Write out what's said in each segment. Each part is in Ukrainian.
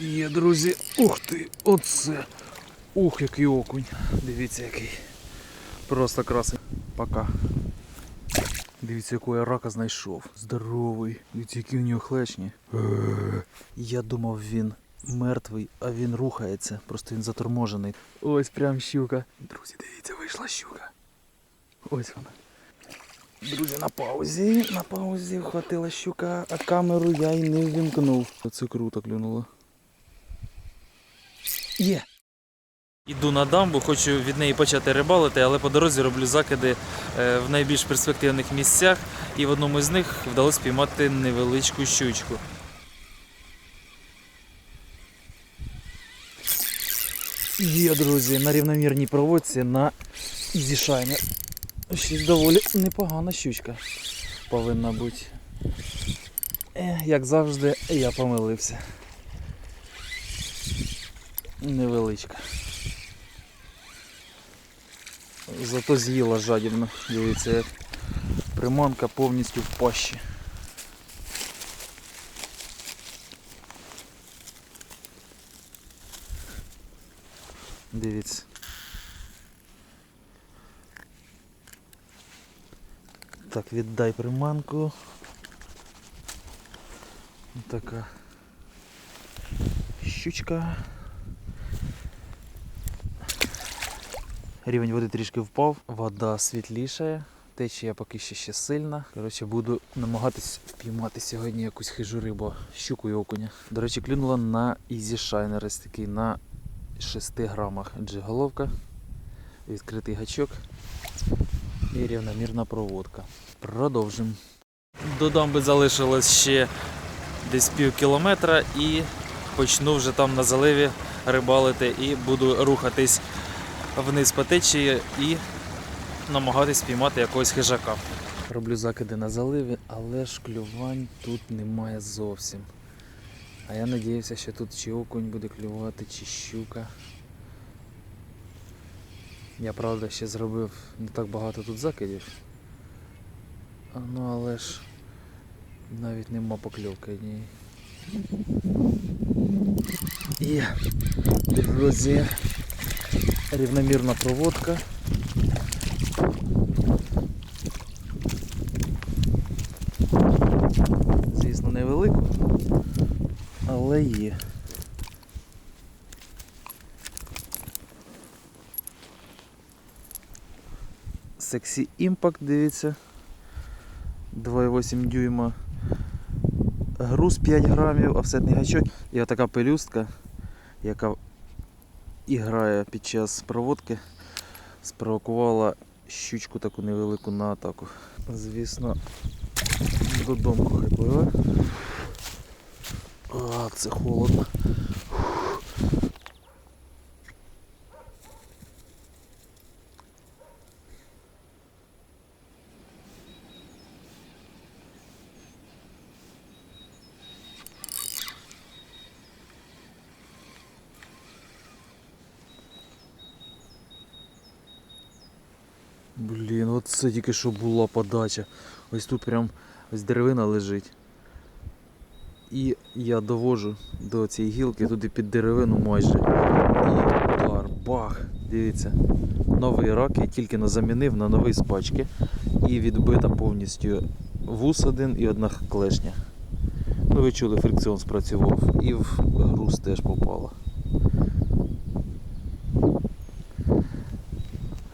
Є, друзі, ух ти, оце. Ух, який окунь. Дивіться який. Просто красивий. Пока. Дивіться, якого я рака знайшов. Здоровий. Дивіться, які у нього хлечні. Е. Я думав, він мертвий, а він рухається. Просто він заторможений. Ось прям щука. Друзі, дивіться, вийшла щука. Ось вона. Друзі, на паузі, на паузі вхватила щука, а камеру я й не ввімкнув. Це круто клюнуло. Є. Іду на дамбу, хочу від неї почати рибалити, але по дорозі роблю закиди е, в найбільш перспективних місцях, і в одному з них вдалося піймати невеличку щучку. Є, друзі, на рівномірній проводці на Ізішайні. Щось доволі непогана щучка повинна бути. Як завжди, я помилився. Невеличка. Зато з'їла жадібно. Дивіться, як приманка повністю в пащі. Дивіться. Так, віддай приманку. Така щучка. Рівень води трішки впав, вода світлішає, течія поки що ще сильна. Коротше, буду намагатись впіймати сьогодні якусь хижу рибу, щуку і окуня. До речі, клюнула на Easy Shiner, такий на 6 грамах джиголовка, відкритий гачок і рівномірна проводка. Продовжимо. До дамби залишилось ще десь пів кілометра і почну вже там на заливі рибалити і буду рухатись вниз по течії і намагатись спіймати якогось хижака. Роблю закиди на заливі, але ж клювань тут немає зовсім. А я надіявся, що тут чи окунь буде клювати, чи щука. Я правда ще зробив не так багато тут закидів. Ну але ж навіть нема покльовки ні. І, друзі, рівномірна проводка. Звісно, невелику, але є. Сексі імпакт, дивіться. 2,8 дюйма. Груз 5 грамів, офсетний гачок і отака пелюстка, яка і грає під час проводки, спровокувала щучку таку невелику на атаку. Звісно, додому хай пливе. А, це холодно. Оце тільки що була подача. Ось тут прям ось деревина лежить. І я довожу до цієї гілки туди під деревину майже. І удар, бах! Дивіться. Новий рак я тільки но замінив на новий з пачки. І відбита повністю вус один і одна клешня. Ну ви чули, фрикціон спрацював і в груз теж попала.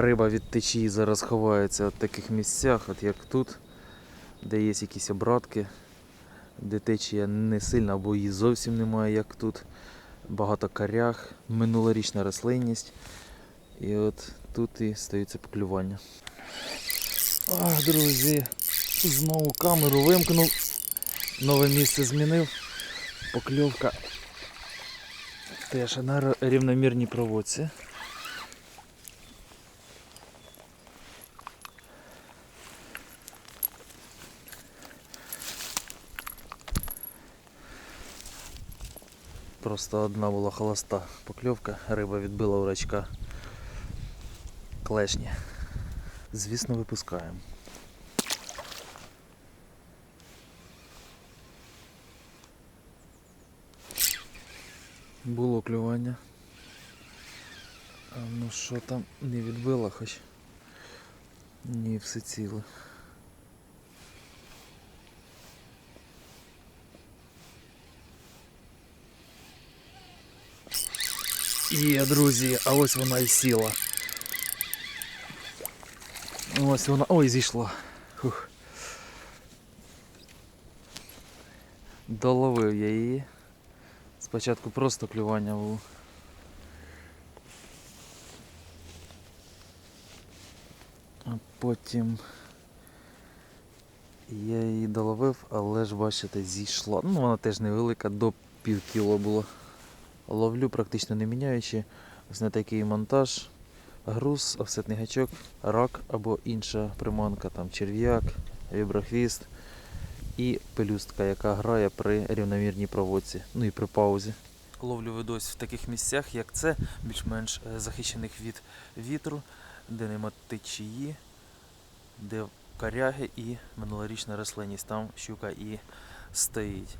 Риба від течії зараз ховається в таких місцях, от як тут, де є якісь обратки, де течія не сильна або її зовсім немає, як тут. Багато коряг, минулорічна рослинність. І от тут і стаються поклювання. Ах, друзі, знову камеру вимкнув, нове місце змінив. Покльовка теж на рівномірній проводці. Просто одна була холоста покльовка, риба відбила у рачка клешні. Звісно, випускаємо. Було клювання. А ну що там не відбило хоч? Ні, все ціле. Є, друзі, а ось вона і сіла. Ось вона. Ой, зійшла. Фух. Доловив я її. Спочатку просто клювання було. А потім я її доловив, але ж бачите, зійшла. Ну вона теж невелика, до пів кіло було. Ловлю практично не міняючи. Ось такий монтаж. Груз, офсетний гачок, рак або інша приманка, там черв'як, віброхвіст і пелюстка, яка грає при рівномірній проводці, ну і при паузі. Ловлю видось в таких місцях, як це, більш-менш е, захищених від вітру, де нема течії, де коряги і минулорічна рослинність. Там щука і стоїть.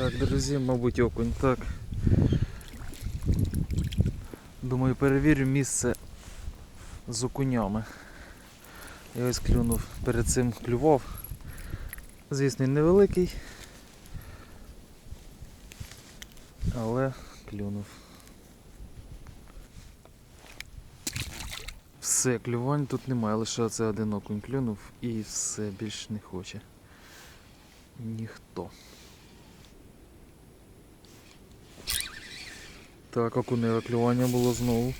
Так, друзі, мабуть, окунь. Так. Думаю, перевірю місце з окунями. Я ось клюнув, перед цим клював. Звісно, невеликий. Але клюнув. Все, клювань тут немає, лише це один окунь клюнув і все більш не хоче. Ніхто. Так, окуневе клювання було знову.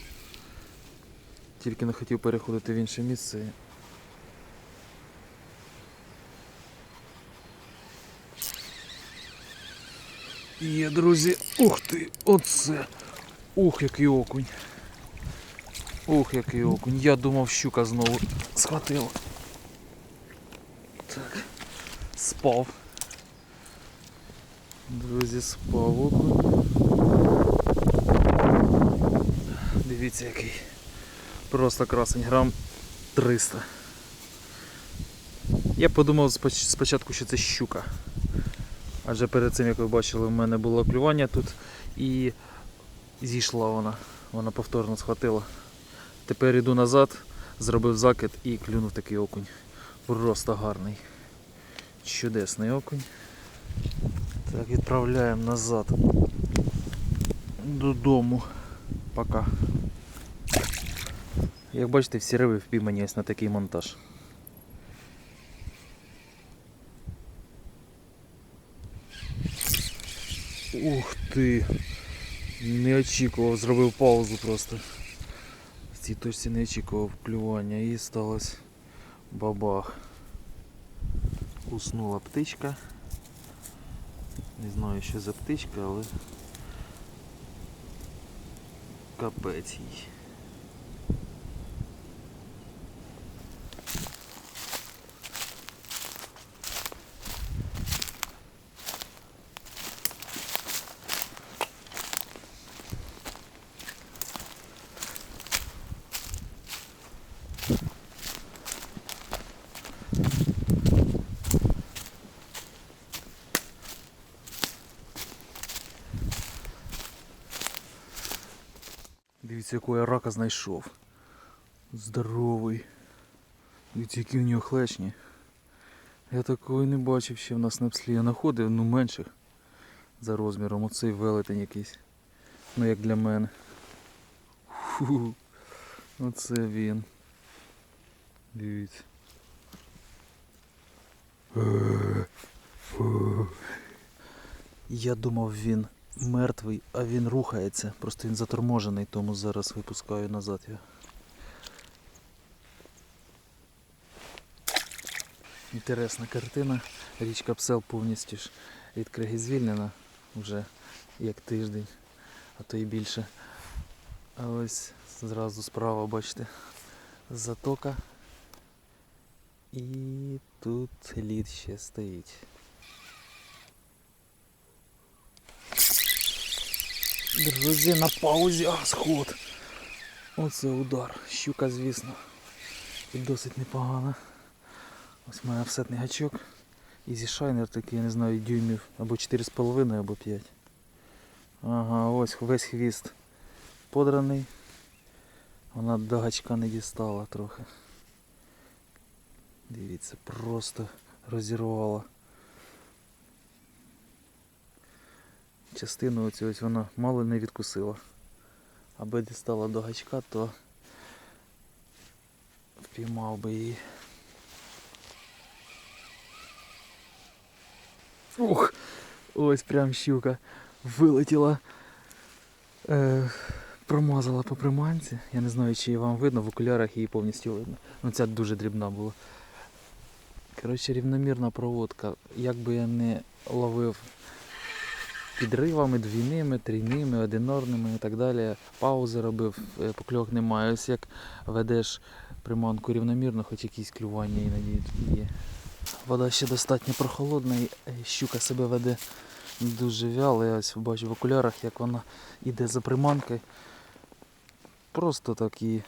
Тільки не хотів переходити в інше місце. Є, друзі, ух ти, оце. Ух, який окунь. Ух, який окунь. Я думав, щука знову схватила. Так. Спав. Друзі, спав окунь. Дивіться який. Просто красень, грам 300. Я подумав спочатку, що це щука. Адже перед цим, як ви бачили, в мене було клювання тут і зійшла вона. Вона повторно схватила. Тепер йду назад, зробив закид і клюнув такий окунь. Просто гарний. Чудесний окунь. Так, відправляємо назад додому. Пока. Як бачите, всі риби впіймані ось на такий монтаж. Ух ти! Не очікував, зробив паузу просто. В цій точці не очікував клювання і сталося бабах. Уснула птичка. Не знаю, що за птичка, але капець їй. Дивіться, якого я рака знайшов. Здоровий. Дивіться, які у нього хлечні. Я такого не бачив ще в нас на пслі. Я знаходив, ну менших за розміром. Оцей велетень якийсь. Ну як для мене. Фу. Оце він. Дивіться. Я думав він мертвий, а він рухається. Просто він заторможений, тому зараз випускаю назад його. Інтересна картина. Річка Псел повністю ж від криги звільнена вже як тиждень, а то і більше. А ось зразу справа, бачите, затока. І тут лід ще стоїть. Друзі, на паузі, а сход. Оце удар. Щука, звісно. І досить непогана. Ось має офсетний гачок. Ізі шайнер такий, я не знаю, дюймів або 4,5, або 5. Ага, ось весь хвіст подраний. Вона до гачка не дістала трохи. Дивіться, просто розірвала. Частину оцю ось вона мало не відкусила. Аби дістала до гачка, то впіймав би її. Ух! Ось прям щука вилетіла. Е, промазала по приманці. Я не знаю, чи її вам видно, в окулярах її повністю видно. Ну ця дуже дрібна була. Коротше, рівномірна проводка. Як би я не ловив підривами, двійними, трійними, одинарними і так далі. Паузи робив, е, покльовок немає. Ось як ведеш приманку рівномірно, хоч якісь клювання іноді є. Вода ще достатньо прохолодна і е, щука себе веде дуже вяло. Я ось бачу в окулярах, як вона йде за приманкою. Просто так і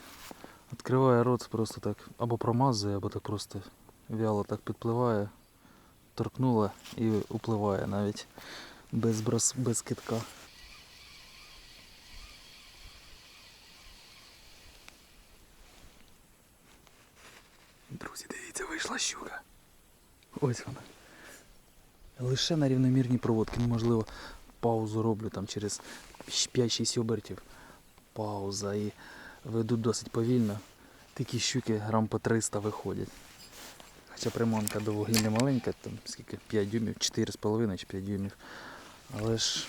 відкриває рот, просто так або промазує, або так просто вяло так підпливає, торкнула і upливає навіть без, брос, без китка. Друзі, дивіться, вийшла щука. Ось вона. Лише на рівномірній проводці. Неможливо паузу роблю там через 5-6 обертів. Пауза і веду досить повільно. Такі щуки грам по 300 виходять. Хоча приманка доволі не маленька, там скільки 5 дюймів, 4,5 чи 5 дюймів. Але ж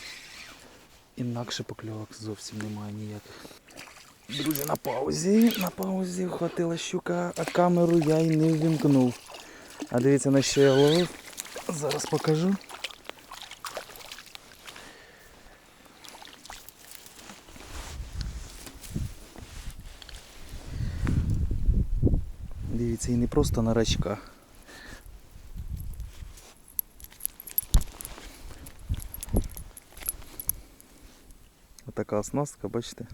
інакше покльовок зовсім немає ніяких. Друзі, на паузі, на паузі вхватила щука, а камеру я й не ввімкнув. А дивіться на що я ловив. Зараз покажу. Дивіться, і не просто на рачка. Отака оснастка, бачите?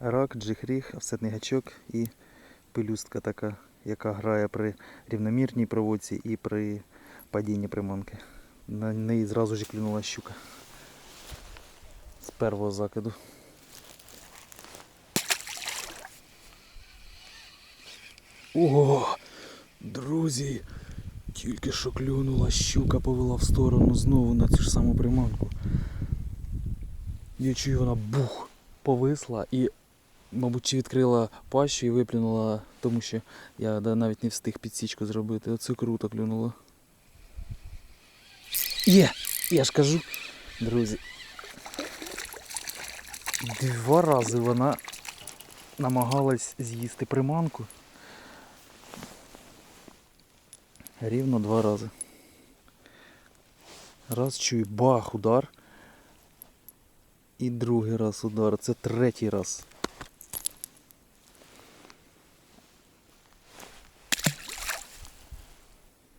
Рак, джихріг, офсетний гачок і пелюстка така, яка грає при рівномірній проводці і при падінні приманки. На неї зразу ж клюнула щука. З першого закиду. Ого! Друзі! Тільки що клюнула щука повела в сторону знову на цю ж саму приманку. Я чую, вона бух повисла і, мабуть, чи відкрила пащу і виплюнула, тому що я навіть не встиг підсічку зробити. Оце круто клюнуло. Є! Я ж кажу, друзі. Два рази вона намагалась з'їсти приманку. Рівно два рази. Раз чую бах, удар. І другий раз удар. Це третій раз.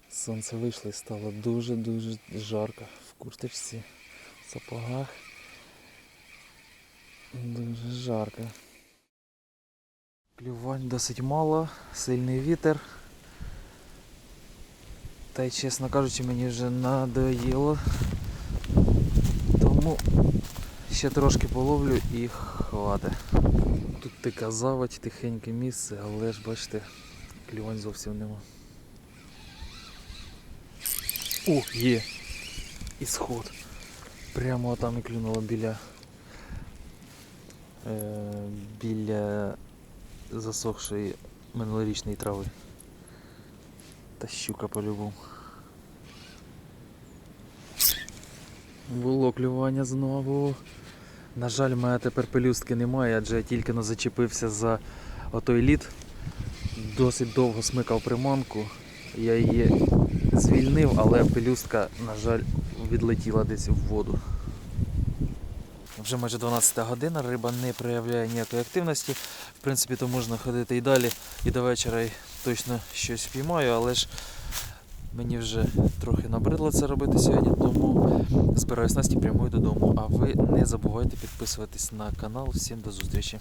Сонце вийшло і стало дуже-дуже жарко в курточці, в сапогах. Дуже жарко. Клювань досить мало, сильний вітер. Та й чесно кажучи, мені вже надоїло. Тому ще трошки половлю і хватить. Тут така заводь, тихеньке місце, але ж бачите, клювань зовсім нема. О, є! І сход. Прямо там і клюнуло біля е, біля засохшої минулорічної трави. Та щука по-любому. Було клювання знову. На жаль, в мене тепер пелюстки немає, адже я тільки но зачепився за отой лід. Досить довго смикав приманку. Я її звільнив, але пелюстка, на жаль, відлетіла десь в воду. Вже майже 12 година, риба не проявляє ніякої активності. В принципі, то можна ходити і далі, і до вечора точно щось впіймаю, але ж Мені вже трохи набридло це робити сьогодні, тому збираюсь Насті прямую додому. А ви не забувайте підписуватись на канал. Всім до зустрічі.